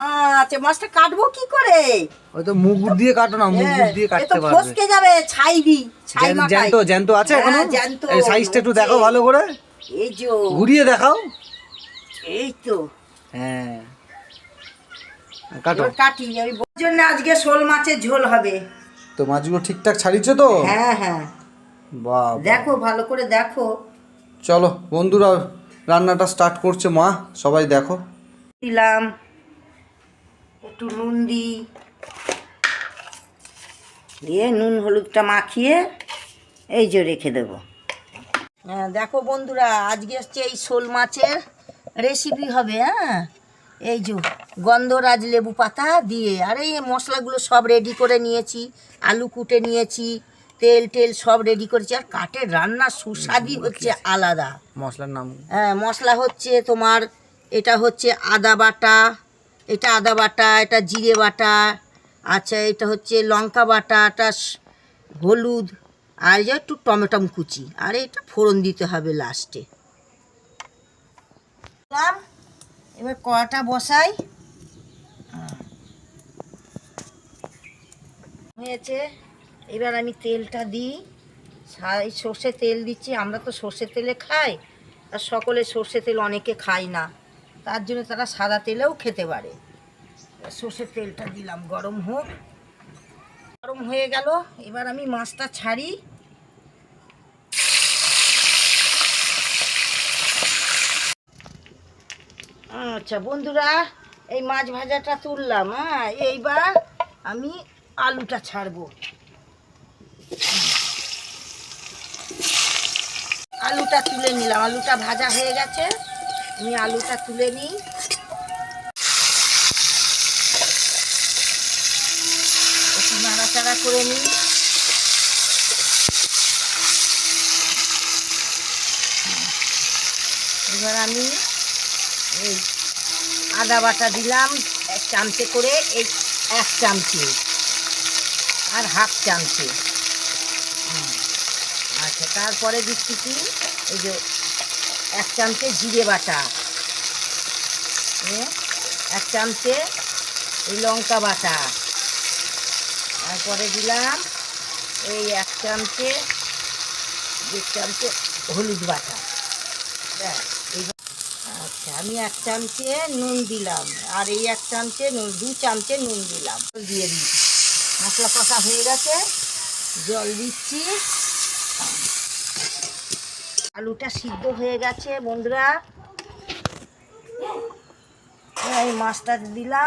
আচ্ছা মাছটা কাটবো কি করে? ওই তো মুগুর দিয়ে কাটো না মুগুর দিয়ে কাটতে পারবে। ফসকে যাবে ছাই জ্যান্ত- জ্যান্ত জ্যান্ত আছে হ্যাঁ, এখনও? এই সাইজটা একটু। দেখাও ভালো করে। এই যে ঘুরিয়ে দেখাও। এই তো। হ্যাঁ। কাটো। কাটি আমি জন্য আজকে শোল মাছের ঝোল হবে। তো মাছগুলো ঠিকঠাক ছাড়িয়েছো তো? হ্যাঁ হ্যাঁ। বাহ দেখো ভালো করে দেখো। চলো বন্ধুরা রান্নাটা স্টার্ট করছে মা সবাই দেখো। দিলাম। একটু নুন দিই। দিয়ে নুন হলুদটা মাখিয়ে এই যে রেখে দেবো। হ্যাঁ দেখো বন্ধুরা আজকে হচ্ছে এই শোল মাছের রেসিপি হবে হ্যাঁ? এই যে গন্ধরাজ লেবু পাতা দিয়ে আর এই মশলাগুলো সব রেডি করে নিয়েছি আলু কুটে নিয়েছি তেল টেল সব রেডি করেছি আর কাঠের রান্না সুস্বাদই হচ্ছে আলাদা। মশলার নাম? হ্যাঁ মশলা হচ্ছে তোমার এটা হচ্ছে আদা বাটা এটা আদা বাটা, এটা জিরে বাটা আচ্ছা এটা হচ্ছে লঙ্কা বাটা, এটা হলুদ, আর যা একটু টমেটম কুচি, আর এটা ফোড়ন দিতে হবে লাস্টে এবার কড়াটা বসাই। হয়েছে, এবার আমি তেলটা দিই। সা- এই সর্ষে তেল দিচ্ছি, আমরা তো সর্ষে তেলে খাই, আর সকলে সর্ষে তেল অনেকে খাই না। তার জন্য তারা সাদা তেলেও খেতে পারে। সর্ষের তেলটা দিলাম, গরম হোক। গরম হয়ে গেল, এবার আমি মাছটা ছাড়ি। আচ্ছা বন্ধুরা, এই মাছ ভাজাটা তুললাম হ্যাঁ এইবার আমি আলুটা ছাড়বো। আলুটা তুলে নিলাম, আলুটা ভাজা হয়ে গেছে। আমি আলুটা তুলে নিই। একটু নাড়াচাড়া করে নিই। এবার আমি এই আদা বাটা দিলাম এক চামচে করে, এই এক চামচে আর হাফ চামচে। আচ্ছা তারপরে দিচ্ছি কি? এই যে এক চামচে জিরে বাটা। এক চামচে এই লঙ্কা বাটা। তারপরে দিলাম এই এক চামচে দু চামচে হলুদ বাটা। ব্যাস, আচ্ছা আমি এক চামচে নুন দিলাম আর এই এক চামচে নুন দু চামচে নুন দিলাম। দিয়ে দিচ্ছি মশলা কষা হয়ে গেছে জল দিচ্ছি। আলুটা সিদ্ধ হয়ে গেছে বন্ধুরা। এই মাছটা দিলাম।